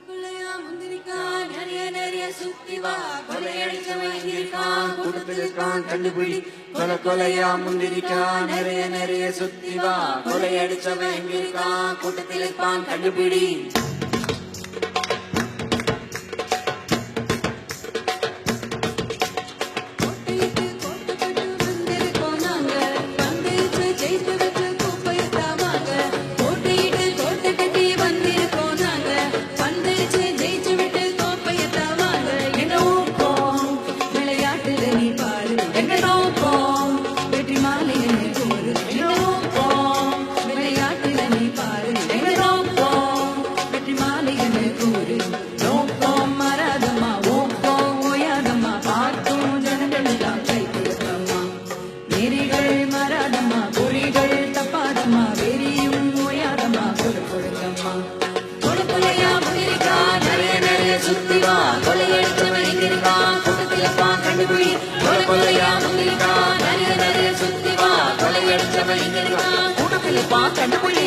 கொள்ளையா முந்திரிக்கான் நிறைய நிறைய சுத்தி வா. கொள்ளையடிச்சவன் இங்க இருக்கான் கூட்டத்தில் இருக்கான் கண்டுபிடி. கொலை கொலையா முந்திரிக்கான் நிறைய நிறைய சுத்தி வா. கொலை அடிச்சவன் எங்க இருக்கான் கூட்டத்தில் இருப்பான் கண்டுபிடி. கூட்டத்தில் பார்த்து கண்டுபிடி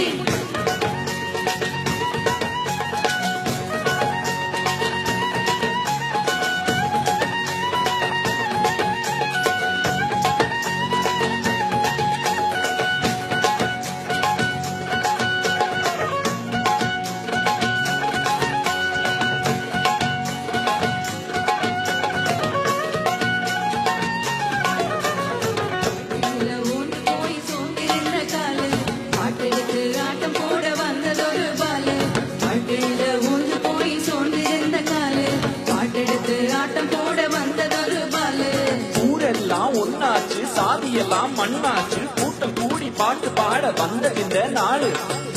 சாதியெல்லாம் மண்ணாச்சு கூட்டம் கூடி பாட்டு பாட வந்த இந்த நாடு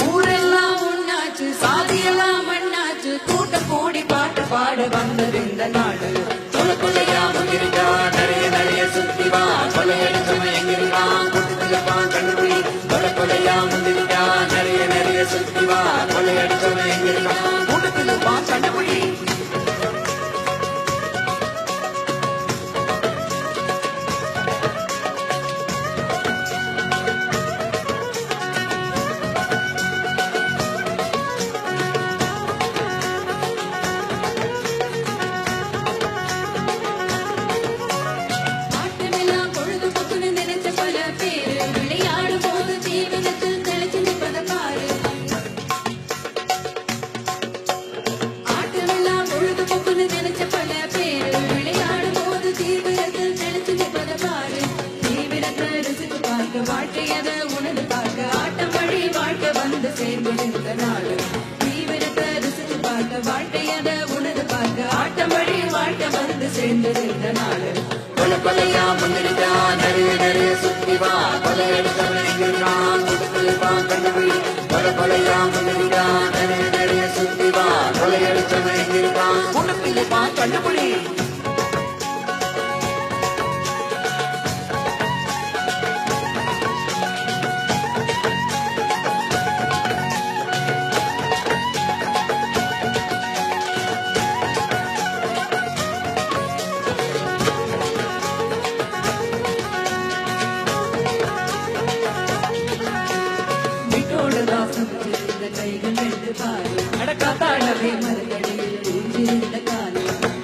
ஊரெல்லாம் ஒண்ணாச்சு, சாதியெல்லாம் மண்ணாச்சு, கூட்டம் கூடி பாட்டு பாட வந்தது இந்த நாடு கொலையா முந்திரிக்கான் நிறைய நிறைய சுத்தி வா. கொலை அடிச்சவன் எங்க இருக்கான் கூட்டத்தில் இருப்பான் கண்டுபிடி கொலையா முந்திரிக்கான் நிறைய நிறைய சுத்தி வா. கொலை அடிச்சவன் எங்க இருக்கான் கூட்டத்தில் இருப்பான் கண்டுபிடி வந்து சேர்ந்திருந்த தீவிரத்தை ருசித்து பார்க்க வாழ்க்கையத உணர்ந்து பார்க்க வாழ்க்கை வந்து கொலையா நிறைய நிறைய சுத்தி வா கண்டுபிடி கொலையா நிறைய நிறைய சுத்தி வா கண்டுபிடி. கைகள் வெண்டு பாரு. அடக்காத்தாளவே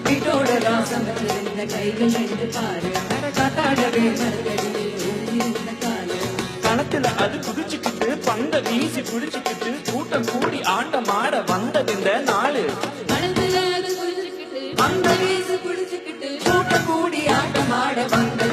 வீட்டோட ராசம் இருந்த கைகள் வெண்டு பாரு. அடக்காத்தாளவே மறுகடியில் பூஞ்சிருந்த காலு. களத்துல அது குதிச்சுக்கிட்டு பந்த வீசி குடிச்சுக்கிட்டு கூட்டம் கூடி ஆண்ட மாட வந்தது இந்த நாளு. களத்துல வீசி பிடிச்சுக்கிட்டு கூட்டம் கூடி ஆட்டம் மாட வந்த